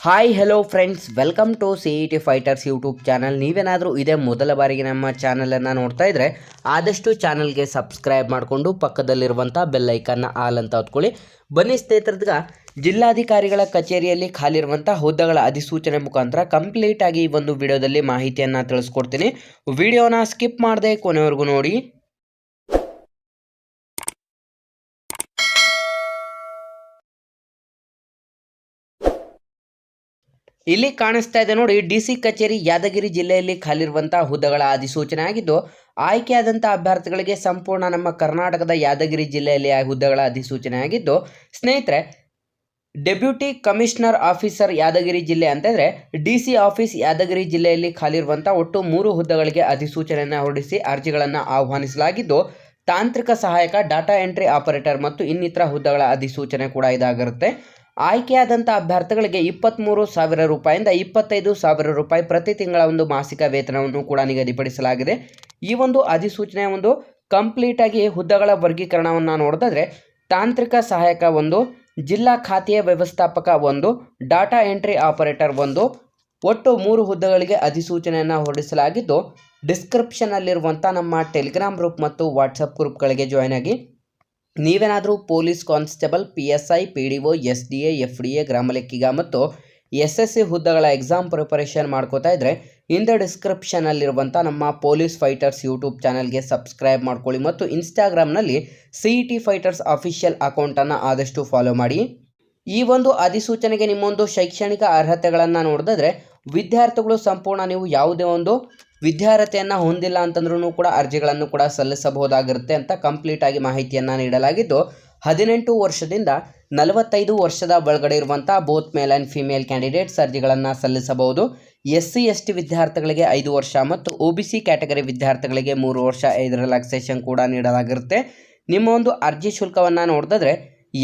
Hi hello friends welcome to C E T fighters YouTube channel ನೀವೇನಾದರೂ ಇದೇ ಮೊದಲ ಬಾರಿಗೆ ನಮ್ಮ ಚಾನಲನ್ನು ನೋಡ್ತಾ ಇದ್ದರೆ ಆದಷ್ಟು ಚಾನಲ್ಗೆ ಸಬ್ಸ್ಕ್ರೈಬ್ ಮಾಡಿಕೊಂಡು ಪಕ್ಕದಲ್ಲಿರುವಂಥ ಬೆಲ್ಲೈಕನ್ನ ಆಲ್ ಅಂತ ಹೊತ್ಕೊಳ್ಳಿ. ಬನ್ನಿ ಸ್ನೇಹಿತರದ್ಗ, ಜಿಲ್ಲಾಧಿಕಾರಿಗಳ ಕಚೇರಿಯಲ್ಲಿ ಖಾಲಿರುವಂಥ ಹುದ್ದೆಗಳ ಅಧಿಸೂಚನೆ ಮುಖಾಂತರ ಕಂಪ್ಲೀಟಾಗಿ ಈ ಒಂದು ವಿಡಿಯೋದಲ್ಲಿ ಮಾಹಿತಿಯನ್ನು ತಿಳಿಸ್ಕೊಡ್ತೀನಿ. ವಿಡಿಯೋನ ಸ್ಕಿಪ್ ಮಾಡದೆ ಕೊನೆವರೆಗೂ ನೋಡಿ. ಇಲ್ಲಿ ಕಾಣಿಸ್ತಾ ಇದೆ ನೋಡಿ, ಡಿ ಸಿ ಕಚೇರಿ ಯಾದಗಿರಿ ಜಿಲ್ಲೆಯಲ್ಲಿ ಖಾಲಿರುವಂಥ ಹುದ್ದೆಗಳ ಅಧಿಸೂಚನೆ ಆಗಿದ್ದು ಆಯ್ಕೆಯಾದಂಥ ಅಭ್ಯರ್ಥಿಗಳಿಗೆ ಸಂಪೂರ್ಣ ನಮ್ಮ ಕರ್ನಾಟಕದ ಯಾದಗಿರಿ ಜಿಲ್ಲೆಯಲ್ಲಿ ಹುದ್ದೆಗಳ ಅಧಿಸೂಚನೆ ಆಗಿದ್ದು, ಸ್ನೇಹಿತರೆ, ಡೆಪ್ಯೂಟಿ ಕಮಿಷನರ್ ಆಫೀಸರ್ ಯಾದಗಿರಿ ಜಿಲ್ಲೆ ಅಂತಂದರೆ ಡಿ ಸಿ ಆಫೀಸ್ ಯಾದಗಿರಿ ಜಿಲ್ಲೆಯಲ್ಲಿ ಖಾಲಿರುವಂಥ ಒಟ್ಟು ಮೂರು ಹುದ್ದೆಗಳಿಗೆ ಅಧಿಸೂಚನೆಯನ್ನು ಹೊರಡಿಸಿ ಅರ್ಜಿಗಳನ್ನು ಆಹ್ವಾನಿಸಲಾಗಿದ್ದು, ತಾಂತ್ರಿಕ ಸಹಾಯಕ, ಡಾಟಾ ಎಂಟ್ರಿ ಆಪರೇಟರ್ ಮತ್ತು ಇನ್ನಿತರ ಹುದ್ದೆಗಳ ಅಧಿಸೂಚನೆ ಕೂಡ ಇದಾಗಿರುತ್ತೆ. ಆಯ್ಕೆಯಾದಂಥ ಅಭ್ಯರ್ಥಿಗಳಿಗೆ ಇಪ್ಪತ್ತ್ಮೂರು ಸಾವಿರ ರೂಪಾಯಿಂದ ಇಪ್ಪತ್ತೈದು ಸಾವಿರ ರೂಪಾಯಿ ಪ್ರತಿ ತಿಂಗಳ ಒಂದು ಮಾಸಿಕ ವೇತನವನ್ನು ಕೂಡ ನಿಗದಿಪಡಿಸಲಾಗಿದೆ. ಈ ಒಂದು ಅಧಿಸೂಚನೆಯ ಒಂದು ಕಂಪ್ಲೀಟಾಗಿ ಹುದ್ದೆಗಳ ವರ್ಗೀಕರಣವನ್ನು ನೋಡಿದ್ರೆ ತಾಂತ್ರಿಕ ಸಹಾಯಕ ಒಂದು, ಜಿಲ್ಲಾ ಖಾತೆಯ ವ್ಯವಸ್ಥಾಪಕ ಒಂದು, ಡಾಟಾ ಎಂಟ್ರಿ ಆಪರೇಟರ್ ಒಂದು, ಒಟ್ಟು ಮೂರು ಹುದ್ದೆಗಳಿಗೆ ಅಧಿಸೂಚನೆಯನ್ನು ಹೊರಡಿಸಲಾಗಿದ್ದು ಡಿಸ್ಕ್ರಿಪ್ಷನಲ್ಲಿರುವಂಥ ನಮ್ಮ ಟೆಲಿಗ್ರಾಮ್ ಗ್ರೂಪ್ ಮತ್ತು ವಾಟ್ಸಪ್ ಗ್ರೂಪ್ಗಳಿಗೆ ಜಾಯ್ನ್ ಆಗಿ ನೀವೇನಾದರೂ police constable, P S I, P D O, S D A, F D A, ಗ್ರಾಮ ಲೆಕ್ಕಿಗ ಮತ್ತು ಎಸ್ ಎಸ್ ಸಿ ಹುದ್ದೆಗಳ ಎಕ್ಸಾಮ್ ಪ್ರಿಪರೇಷನ್ ಮಾಡ್ಕೋತಾ ಇದ್ದರೆ ಇಂದ ಡಿಸ್ಕ್ರಿಪ್ಷನಲ್ಲಿರುವಂಥ ನಮ್ಮ ಪೊಲೀಸ್ ಫೈಟರ್ಸ್ ಯೂಟ್ಯೂಬ್ ಚಾನಲ್ಗೆ ಸಬ್ಸ್ಕ್ರೈಬ್ ಮಾಡ್ಕೊಳ್ಳಿ ಮತ್ತು ಇನ್ಸ್ಟಾಗ್ರಾಮ್ನಲ್ಲಿ C E T fighters official ಅಕೌಂಟನ್ನು ಆದಷ್ಟು ಫಾಲೋ ಮಾಡಿ. ಈ ಒಂದು ಅಧಿಸೂಚನೆಗೆ ನಿಮ್ಮೊಂದು ಶೈಕ್ಷಣಿಕ ಅರ್ಹತೆಗಳನ್ನು ನೋಡಿದ್ರೆ ವಿದ್ಯಾರ್ಥಿಗಳು ಸಂಪೂರ್ಣ ನೀವು ಯಾವುದೇ ಒಂದು ವಿದ್ಯಾರ್ಹತೆಯನ್ನು ಹೊಂದಿಲ್ಲ ಅಂತಂದ್ರೂ ಕೂಡ ಅರ್ಜಿಗಳನ್ನು ಕೂಡ ಸಲ್ಲಿಸಬಹುದಾಗಿರುತ್ತೆ ಅಂತ ಕಂಪ್ಲೀಟ್ ಆಗಿ ಮಾಹಿತಿಯನ್ನು ನೀಡಲಾಗಿದ್ದು, ಹದಿನೆಂಟು ವರ್ಷದಿಂದ ನಲವತ್ತೈದು ವರ್ಷದ ಒಳಗಡೆ ಇರುವಂಥ both male and female candidates ಅರ್ಜಿಗಳನ್ನು ಸಲ್ಲಿಸಬಹುದು. ಎಸ್ ಸಿ ಎಸ್ ಟಿ ವಿದ್ಯಾರ್ಥಿಗಳಿಗೆ ಐದು ವರ್ಷ ಮತ್ತು ಒ ಬಿ ಸಿ ಕ್ಯಾಟಗರಿ ವಿದ್ಯಾರ್ಥಿಗಳಿಗೆ ಮೂರು ವರ್ಷ ಐದು ರಿಲ್ಯಾಕ್ಸೇಷನ್ ಕೂಡ ನೀಡಲಾಗಿರುತ್ತೆ. ನಿಮ್ಮ ಒಂದು ಅರ್ಜಿ ಶುಲ್ಕವನ್ನು ನೋಡಿದ್ರೆ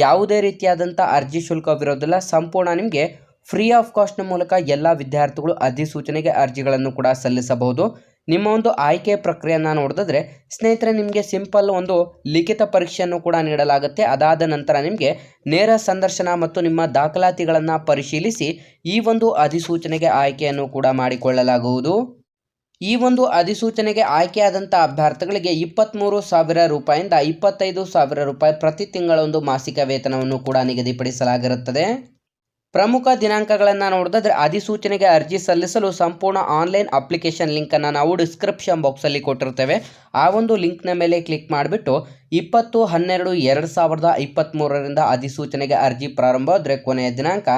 ಯಾವುದೇ ರೀತಿಯಾದಂಥ ಅರ್ಜಿ ಶುಲ್ಕವಿರೋದಿಲ್ಲ, ಸಂಪೂರ್ಣ ನಿಮಗೆ ಫ್ರೀ ಆಫ್ ಕಾಸ್ಟ್ನ ಮೂಲಕ ಎಲ್ಲ ವಿದ್ಯಾರ್ಥಿಗಳು ಅಧಿಸೂಚನೆಗೆ ಅರ್ಜಿಗಳನ್ನು ಕೂಡ ಸಲ್ಲಿಸಬಹುದು. ನಿಮ್ಮ ಒಂದು ಆಯ್ಕೆ ಪ್ರಕ್ರಿಯೆಯನ್ನು ನೋಡಿದ್ರೆ ಸ್ನೇಹಿತರೆ, ನಿಮಗೆ ಸಿಂಪಲ್ ಒಂದು ಲಿಖಿತ ಪರೀಕ್ಷೆಯನ್ನು ಕೂಡ ನೀಡಲಾಗುತ್ತೆ. ಅದಾದ ನಂತರ ನಿಮಗೆ ನೇರ ಸಂದರ್ಶನ ಮತ್ತು ನಿಮ್ಮ ದಾಖಲಾತಿಗಳನ್ನು ಪರಿಶೀಲಿಸಿ ಈ ಒಂದು ಅಧಿಸೂಚನೆಗೆ ಆಯ್ಕೆಯನ್ನು ಕೂಡ ಮಾಡಿಕೊಳ್ಳಲಾಗುವುದು. ಈ ಒಂದು ಅಧಿಸೂಚನೆಗೆ ಆಯ್ಕೆಯಾದಂಥ ಅಭ್ಯರ್ಥಿಗಳಿಗೆ ಇಪ್ಪತ್ತ್ಮೂರು ಸಾವಿರ ರೂಪಾಯಿಂದ ಇಪ್ಪತ್ತೈದು ಸಾವಿರ ರೂಪಾಯಿ ಪ್ರತಿ ತಿಂಗಳ ಒಂದು ಮಾಸಿಕ ವೇತನವನ್ನು ಕೂಡ ನಿಗದಿಪಡಿಸಲಾಗಿರುತ್ತದೆ. ಪ್ರಮುಖ ದಿನಾಂಕಗಳನ್ನು ನೋಡಿದ್ರೆ ಅಧಿಸೂಚನೆಗೆ ಅರ್ಜಿ ಸಲ್ಲಿಸಲು ಸಂಪೂರ್ಣ ಆನ್ಲೈನ್ ಅಪ್ಲಿಕೇಶನ್ ಲಿಂಕನ್ನು ನಾವು ಡಿಸ್ಕ್ರಿಪ್ಷನ್ ಬಾಕ್ಸಲ್ಲಿ ಕೊಟ್ಟಿರ್ತೇವೆ. ಆ ಒಂದು ಲಿಂಕ್ನ ಮೇಲೆ ಕ್ಲಿಕ್ ಮಾಡಿಬಿಟ್ಟು ಇಪ್ಪತ್ತು, ಹನ್ನೆರಡು, ಎರಡು ಸಾವಿರದ ಇಪ್ಪತ್ತ್ಮೂರರಿಂದ ಅಧಿಸೂಚನೆಗೆ ಅರ್ಜಿ ಪ್ರಾರಂಭ ಆದರೆ ಕೊನೆಯ ದಿನಾಂಕ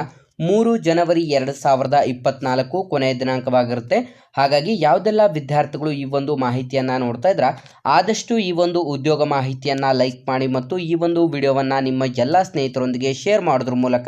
ಮೂರು ಜನವರಿ ಎರಡು ಸಾವಿರದ ಇಪ್ಪತ್ನಾಲ್ಕು ಕೊನೆಯ ದಿನಾಂಕವಾಗಿರುತ್ತೆ. ಹಾಗಾಗಿ ಯಾವುದೆಲ್ಲ ವಿದ್ಯಾರ್ಥಿಗಳು ಈ ಒಂದು ಮಾಹಿತಿಯನ್ನು ನೋಡ್ತಾ ಇದ್ರ, ಆದಷ್ಟು ಈ ಒಂದು ಉದ್ಯೋಗ ಮಾಹಿತಿಯನ್ನು ಲೈಕ್ ಮಾಡಿ ಮತ್ತು ಈ ಒಂದು ವಿಡಿಯೋವನ್ನು ನಿಮ್ಮ ಎಲ್ಲ ಸ್ನೇಹಿತರೊಂದಿಗೆ ಶೇರ್ ಮಾಡೋದ್ರ ಮೂಲಕ